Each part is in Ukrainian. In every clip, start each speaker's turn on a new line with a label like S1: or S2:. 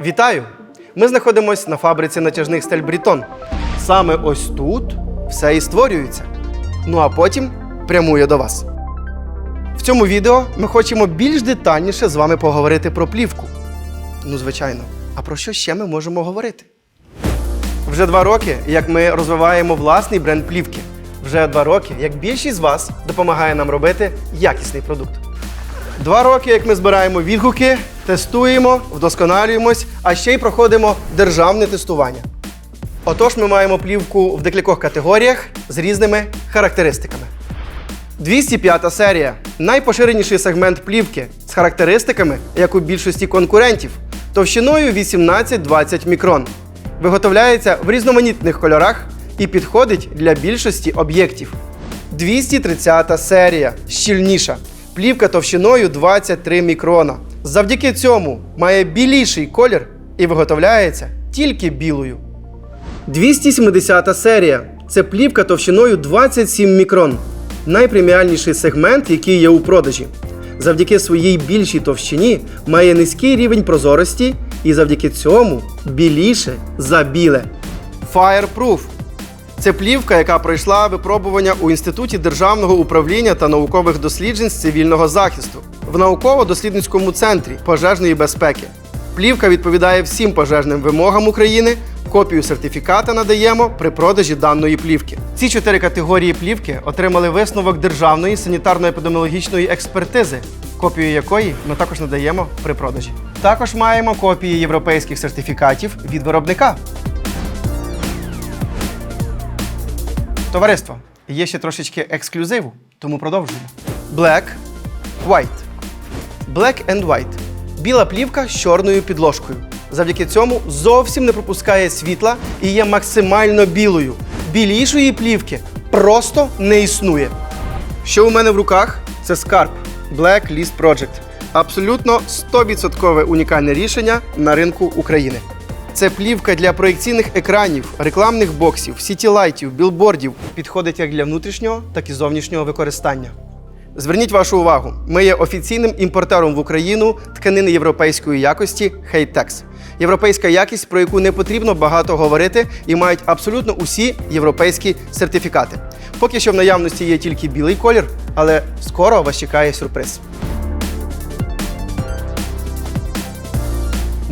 S1: Вітаю! Ми знаходимося на фабриці натяжних стель Брітон. Саме ось тут все і створюється. Ну а потім прямує до вас. В цьому відео ми хочемо більш детальніше з вами поговорити про плівку. Ну, звичайно, а про що ще ми можемо говорити? Вже два роки, як ми розвиваємо власний бренд плівки. Вже два роки, як більшість з вас допомагає нам робити якісний продукт. Два роки, як ми збираємо відгуки, тестуємо, вдосконалюємось, а ще й проходимо державне тестування. Отож, ми маємо плівку в декількох категоріях з різними характеристиками. 205 серія найпоширеніший сегмент плівки з характеристиками, як у більшості конкурентів, товщиною 18-20 мікрон. Виготовляється в різноманітних кольорах і підходить для більшості об'єктів. 230 серія щільніша. Плівка товщиною 23 мікрона. Завдяки цьому має біліший колір і виготовляється тільки білою. 270 серія це плівка товщиною 27 мікрон. Найпреміальніший сегмент, який є у продажі. Завдяки своїй більшій товщині має низький рівень прозорості і завдяки цьому біліше за біле. Fireproof це плівка, яка пройшла випробування у Інституті державного управління та наукових досліджень з цивільного захисту в науково-дослідницькому центрі пожежної безпеки. Плівка відповідає всім пожежним вимогам України. Копію сертифіката надаємо при продажі даної плівки. Ці чотири категорії плівки отримали висновок Державної санітарно-епідеміологічної експертизи, копію якої ми також надаємо при продажі. Також маємо копії європейських сертифікатів від виробника. Товариство, є ще трошечки ексклюзиву, тому продовжуємо. Black, White. Black and White. Біла плівка з чорною підложкою. Завдяки цьому зовсім не пропускає світла і є максимально білою. Білішої плівки просто не існує. Що у мене в руках? Це скарб Black List Project. Абсолютно 100% унікальне рішення на ринку України. Це плівка для проєкційних екранів, рекламних боксів, сітілайтів, білбордів. Підходить як для внутрішнього, так і зовнішнього використання. Зверніть вашу увагу, ми є офіційним імпортером в Україну тканини європейської якості Heytex. Європейська якість, про яку не потрібно багато говорити, і мають абсолютно усі європейські сертифікати. Поки що в наявності є тільки білий колір, але скоро вас чекає сюрприз.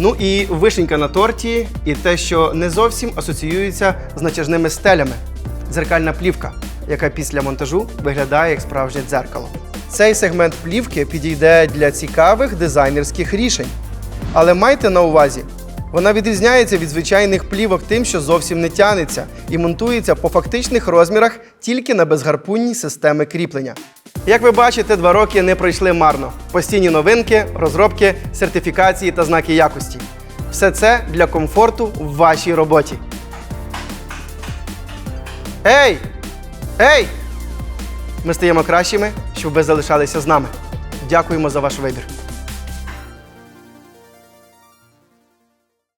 S1: Ну і вишенька на торті, і те, що не зовсім асоціюється з натяжними стелями. Дзеркальна плівка, яка після монтажу виглядає як справжнє дзеркало. Цей сегмент плівки підійде для цікавих дизайнерських рішень. Але майте на увазі, вона відрізняється від звичайних плівок тим, що зовсім не тянеться і монтується по фактичних розмірах тільки на безгарпунні системи кріплення. Як ви бачите, два роки не пройшли марно. Постійні новинки, розробки, сертифікації та знаки якості. Все це для комфорту в вашій роботі. Ей! Ей! Ми стаємо кращими, щоб ви залишалися з нами. Дякуємо за ваш вибір.